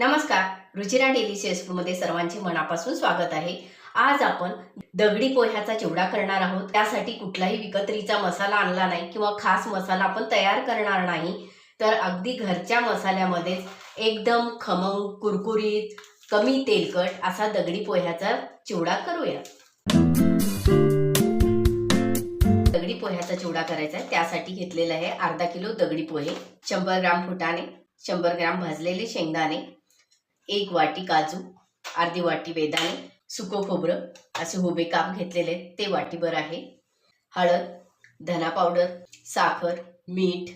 नमस्कार रुचिरा डेली मध्ये सर्वांचे मनापासून स्वागत आहे. आज आपण दगडी पोह्याचा चिवडा करणार आहोत. त्यासाठी कुठलाही विकत्रीचा मसाला आणला नाही किंवा खास मसाला आपण तयार करणार नाही. तर अगदी घरच्या मसाल्यामध्येच एकदम खमंग कुरकुरीत कमी तेलकट असा दगडी पोह्याचा चिवडा करूया. दगडी पोह्याचा चिवडा करायचा आहे. त्यासाठी घेतलेला आहे अर्धा किलो दगडी पोहे. शंभर ग्राम फुटाणे शंभर ग्राम भाजलेले शेंगदाणे एक वाटी काजू अर्धी वाटी बेदाणे सुको खोबरं असे उभे काप घेतलेले आहेत, ते वाटीभर आहे. हळद धना पावडर साखर मीठ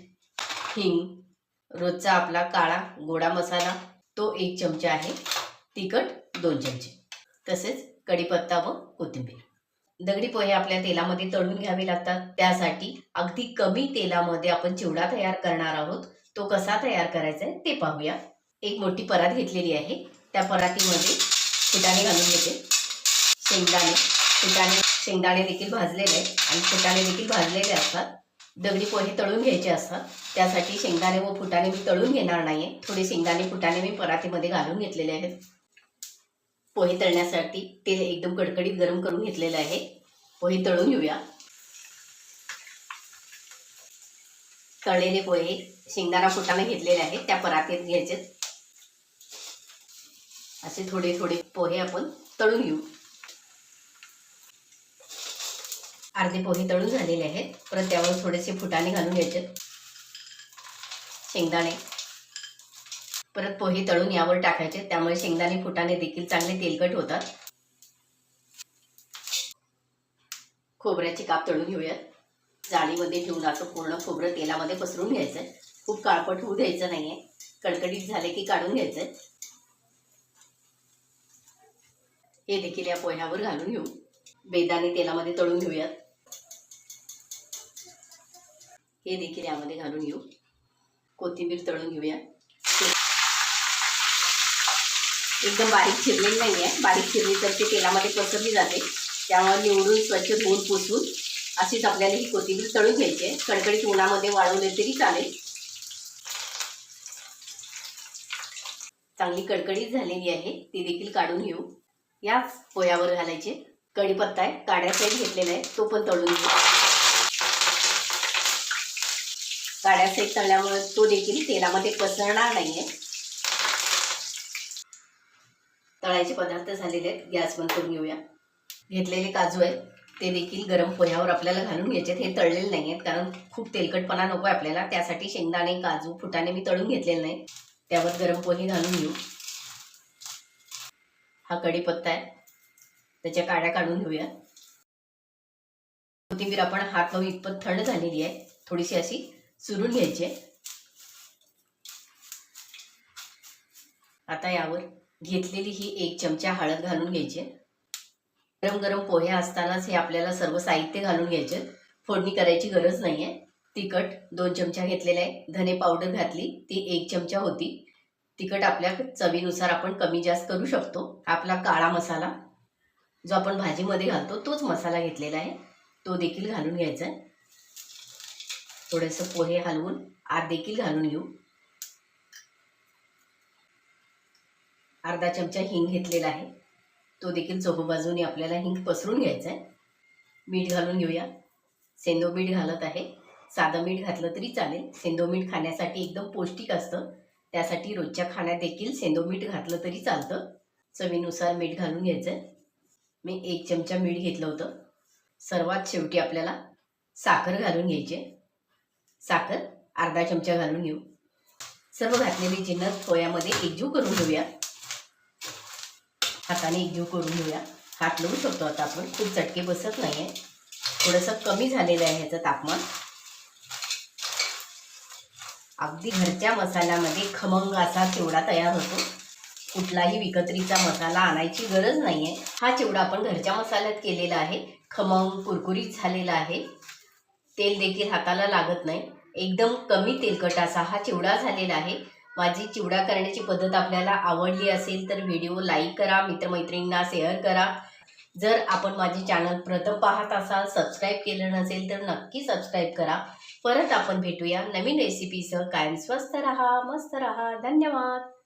हिंग रोजचा आपला काळा गोडा मसाला तो एक चमचा आहे. तिखट दोन चमचे. तसेच कढीपत्ता व कोथिंबीर. दगडी पोहे आपल्या तेलामध्ये तळून घ्यावे लागतात. त्यासाठी अगदी कमी तेलामध्ये आपण चिवडा तयार करणार आहोत. तो कसा तयार करायचा आहे ते पाहूया. एक मोठी परात घेतलेली आहे. त्या परातीमध्ये फुटाणे घालून घेते. शेंगदाणे. फुटाणे शेंगदाणे देखील भाजलेले आहेत. आणि फुटाणे देखील भाजलेले असतात. दगडी पोहे तळून घ्यायचे असतात. त्यासाठी शेंगदाणे व फुटाणे मी तळून घेणार नाहीये. थोडे शेंगदाणे फुटाणे मी परातीमध्ये घालून घेतलेले आहेत. पोहे तळण्यासाठी तेल एकदम कडकडीत गरम करून घेतलेलं आहे. पोहे तळून घेऊया. तळलेले पोहे शेंगदाणा फुटाणे घेतलेले आहेत. त्या परातीत घ्यायचे असे थोडे थोडे पोहे आपण तळून घेऊ. अर्धे पोहे तळून झालेले आहेत. परत त्यावर थोडेसे फुटाणे घालून घ्यायचे. शेंगदाणे. परत पोहे तळून यावर टाकायचे. त्यामुळे शेंगदाणे फुटाणे देखील चांगले तेलकट होतात. खोबऱ्याचे काप तळून घेऊयात. जाळीमध्ये ठेवून असं पूर्ण खोबरं तेलामध्ये पसरून घ्यायचंय. खूप काळपट होऊ द्यायचं नाहीये. कडकडीत झाले की काढून घ्यायचंय. हे देखील या पोह्यावर घालून घेऊ. बेदाणे तेलामध्ये तळून घेऊयात. हे देखील यामध्ये घालून घेऊ. कोथिंबीर तळून घेऊया. एकदम बारीक चिरलेली नाही आहे बारीक चिरली तर ती तेलामध्ये पसरली जाते. त्यामुळे निवडून स्वच्छ धुवून पुसून अशीच आपल्याला ही कोथिंबीर तळून घ्यायची आहे. कडकडीत उन्हामध्ये वाळवले तरी चालेल. चांगली कडकडीत झालेली आहे. ती देखील काढून घेऊ. याच पोह्यावर घालायचे. कढीपत्ता आहे काड्या साईड घेतलेला आहे तो पण तळून घेऊ. काड्या साईड तळल्यामुळे तो देखील तेलामध्ये पसरणार नाहीये. तळायचे पदार्थ झालेले आहेत गॅस बंद करून घेऊया. घेतलेले काजू आहेत ते देखील गरम पोह्यावर आपल्याला घालून घ्यायचे हे तळलेले नाही आहेत कारण खूप तेलकटपणा नको आहे आपल्याला. त्यासाठी शेंगदाणे काजू फुटाणे मी तळून घेतलेले नाही त्यावर गरम पोहे घालून घेऊ. हा कढीपत्ता आहे. त्याच्या काड्या काढून घेऊया. कोथिंबीर आपण हात लावून इतपत थंड झालेली आहे. थोडीशी अशी चुरून घ्यायची आहे. आता यावर घेतलेली ही एक चमचा हळद घालून घ्यायची आहे. गरम गरम पोहे असतानाच हे आपल्याला सर्व साहित्य घालून घ्यायचे फोडणी करायची गरज नाही आहे तिखट दोन चमचा घेतलेला आहे. धने पावडर घातली. ती एक चमचा होती. तिखट आपल्या चवीनुसार आपण कमी जास्त करू शकतो. आपला काळा मसाला जो आपण भाजीमध्ये घालतो तोच मसाला घेतलेला आहे. तो देखील घालून घ्यायचा आहे. थोडंसं पोहे हलवून आत देखील घालून घेऊ. अर्धा चमचा हिंग घेतलेला आहे. तो देखील चोखो बाजूने आपल्याला हिंग पसरून घ्यायचा आहे. मीठ घालून घेऊया. सेंदो मीठ घालत आहे. साधं मीठ घातलं तरी चालेल. सेंदो मीठ खाण्यासाठी एकदम पौष्टिक असतं. त्यासाठी रोजच्या खाण्यात देखील सेंदो मीठ घातलं तरी चालतं. चवीनुसार मीठ घालून घ्यायचं आहे मी एक चमचा मीठ घेतलं होतं. सर्वात शेवटी आपल्याला साखर घालून घ्यायची आहे. साखर अर्धा चमचा घालून घेऊ. सर्व घातलेली जिन्नस पोह्यामध्ये एकजीव करून घेऊया. हाताने एकजीव करून घेऊया. हात लावू शकतो आता आपण. खूप चटके बसत नाही आहे थोडंसं कमी झालेलं आहे ह्याचं तापमान. अगदी घरच्या मसाल्यामध्ये खमंग असा चिवडा तयार होतो. कुठलाही विकत्रीचा मसाला आणायची गरज नाही आहे हा चिवडा आपण घरच्या मसाल्यात केलेला आहे. खमंग कुरकुरीत झालेला आहे. तेल देखील हाताला लागत नाही. एकदम कमी तेलकट असा हा चिवडा झालेला आहे. माझी चिवडा करण्याची पद्धत आपल्याला आवडली असेल तर व्हिडिओ लाईक करा मित्रमैत्रिणींना शेअर करा. जर आपण माझे चॅनल प्रथम पाहत असाल सबस्क्राईब केलं नसेल तर नक्की सबस्क्राईब करा. परत आपण भेटूया नवीन रेसिपीसह कायम स्वस्त रहा मस्त रहा. धन्यवाद.